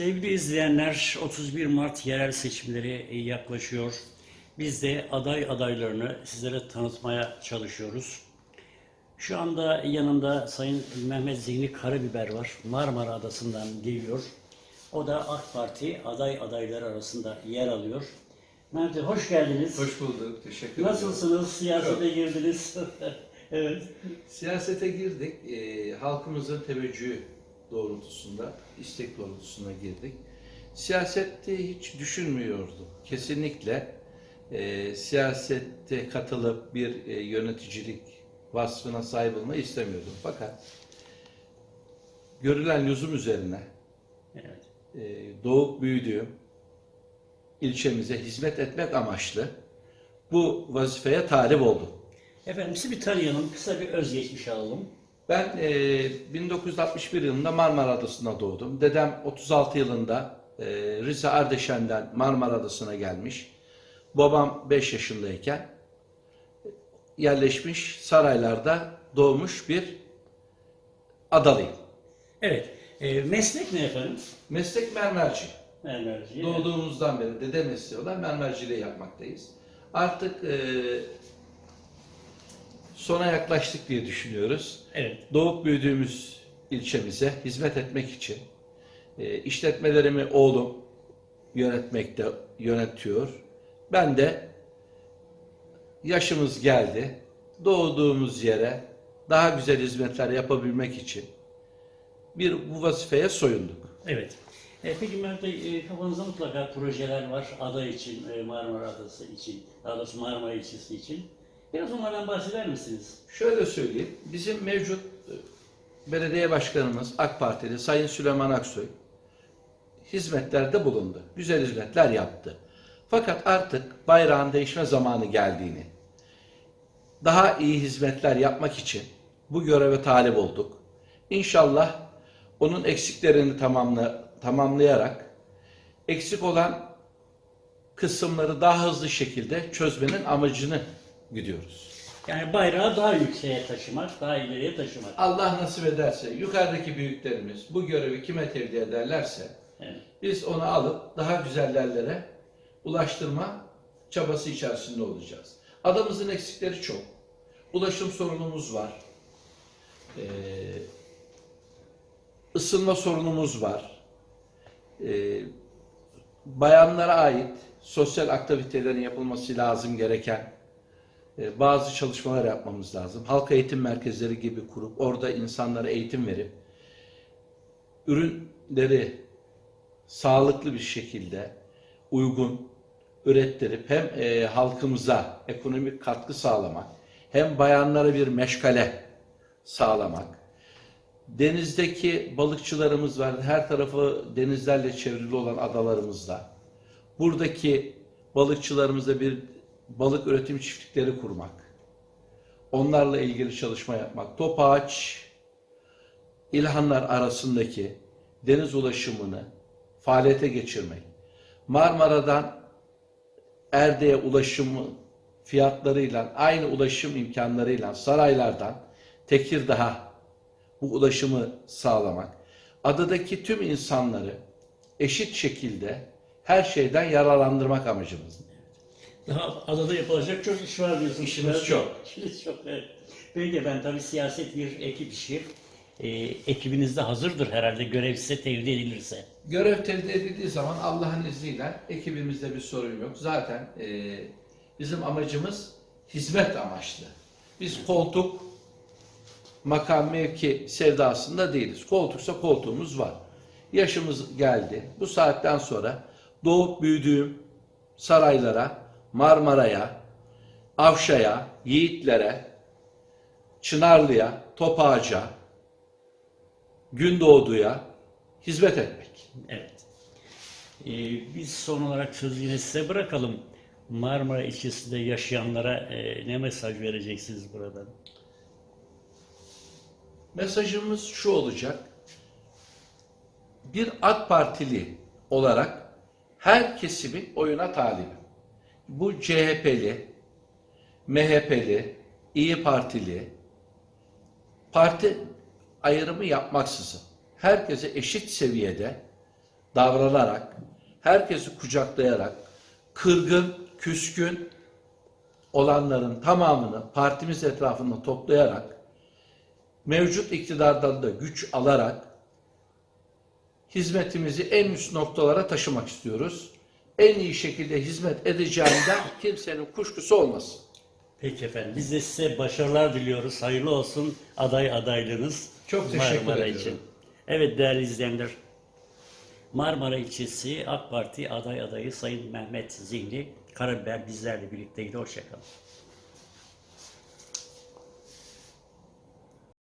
Sevgili izleyenler, 31 Mart yerel seçimleri yaklaşıyor. Biz de aday adaylarını sizlere tanıtmaya çalışıyoruz. Şu anda yanımda Sayın Mehmet Zihni Karabiber var. Marmara Adası'ndan geliyor. O da AK Parti aday adayları arasında yer alıyor. Mehmet Bey, hoş geldiniz. Hoş bulduk, teşekkür ederim. Nasılsınız? Siyasete girdiniz. evet. Siyasete girdik, Ee, halkımızın teveccühü doğrultusunda, istek doğrultusunda girdik. Siyasette hiç düşünmüyordum. Kesinlikle e, siyasette katılıp bir e, yöneticilik vasfına sahip olmayı istemiyordum. Fakat görülen lüzum üzerine evet. e, doğup büyüdüğüm ilçemize hizmet etmek amaçlı bu vazifeye talip oldum. Efendim sizi bir tanıyalım. Kısa bir özgeçmiş alalım. Ben e, 1961 yılında Marmara Adası'nda doğdum. Dedem 36 yılında e, Rize Ardeşen'den Marmara Adası'na gelmiş. Babam 5 yaşındayken yerleşmiş saraylarda doğmuş bir adalıyım. Evet. E, meslek ne efendim? Meslek mermerci. Mermerci. Doğduğumuzdan beri dede mesleği olan mermerciliği yapmaktayız. Artık e, sona yaklaştık diye düşünüyoruz. Evet. Doğup büyüdüğümüz ilçemize hizmet etmek için e, işletmelerimi oğlum yönetmekte yönetiyor. Ben de yaşımız geldi. Doğduğumuz yere daha güzel hizmetler yapabilmek için bir bu vazifeye soyunduk. Evet. E, peki Mehmet Bey, e, kafanızda mutlaka projeler var aday için, e, Marmara Adası için, daha doğrusu Marmara ilçesi için. Biraz onlardan bahseder misiniz? Şöyle söyleyeyim. Bizim mevcut e, belediye başkanımız AK Partili Sayın Süleyman Aksoy hizmetlerde bulundu. Güzel hizmetler yaptı. Fakat artık bayrağın değişme zamanı geldiğini, daha iyi hizmetler yapmak için bu göreve talip olduk. İnşallah onun eksiklerini tamamla, tamamlayarak eksik olan kısımları daha hızlı şekilde çözmenin amacını gidiyoruz. Yani bayrağı daha yükseğe taşımak, daha ileriye taşımak. Allah nasip ederse yukarıdaki büyüklerimiz bu görevi kime tevdi ederlerse Evet. biz onu alıp daha güzel yerlere ulaştırma çabası içerisinde olacağız. Adamızın eksikleri çok. Ulaşım sorunumuz var. Ee, ısınma sorunumuz var. Ee, bayanlara ait sosyal aktivitelerin yapılması lazım gereken bazı çalışmalar yapmamız lazım. Halk eğitim merkezleri gibi kurup orada insanlara eğitim verip ürünleri sağlıklı bir şekilde uygun ürettirip hem e, halkımıza ekonomik katkı sağlamak hem bayanlara bir meşgale sağlamak. Denizdeki balıkçılarımız var. Her tarafı denizlerle çevrili olan adalarımızda. Buradaki balıkçılarımıza bir balık üretim çiftlikleri kurmak. Onlarla ilgili çalışma yapmak. Topaç, İlhanlar arasındaki deniz ulaşımını faaliyete geçirmek. Marmara'dan Erde'ye ulaşımı fiyatlarıyla, aynı ulaşım imkanlarıyla saraylardan Tekirdağ'a bu ulaşımı sağlamak. Adadaki tüm insanları eşit şekilde her şeyden yararlandırmak amacımız. Daha adada yapılacak çok iş var diyorsunuz. İşimiz çok. İşimiz çok, evet. Peki ben tabii siyaset bir ekip işi. E, ekibiniz de hazırdır herhalde görev size tevdi edilirse. Görev tevdi edildiği zaman Allah'ın izniyle ekibimizde bir sorun yok. Zaten e, bizim amacımız hizmet amaçlı. Biz koltuk, makam, mevki sevdasında değiliz. Koltuksa koltuğumuz var. Yaşımız geldi. Bu saatten sonra doğup büyüdüğüm saraylara, Marmara'ya, Avşa'ya, Yiğitlere, Çınarlı'ya, Topağaca, Gündoğdu'ya hizmet etmek. Evet. E, biz son olarak sözü yine size bırakalım. Marmara ilçesinde yaşayanlara e, ne mesaj vereceksiniz buradan? Mesajımız şu olacak. Bir AK Partili olarak her kesimin oyuna talibim. Bu CHP'li, MHP'li, İyi Partili, parti ayrımı yapmaksızın herkese eşit seviyede davranarak, herkesi kucaklayarak, kırgın, küskün olanların tamamını partimiz etrafında toplayarak, mevcut iktidardan da güç alarak hizmetimizi en üst noktalara taşımak istiyoruz. En iyi şekilde hizmet edeceğinden kimsenin kuşkusu olmasın. Peki efendim. Biz de size başarılar diliyoruz. Hayırlı olsun aday adaylığınız. Çok teşekkür Marmara ediyorum. için. Evet değerli izleyenler. Marmara ilçesi AK Parti aday adayı Sayın Mehmet Zihni Karabiber bizlerle birlikteydi. Hoşçakalın.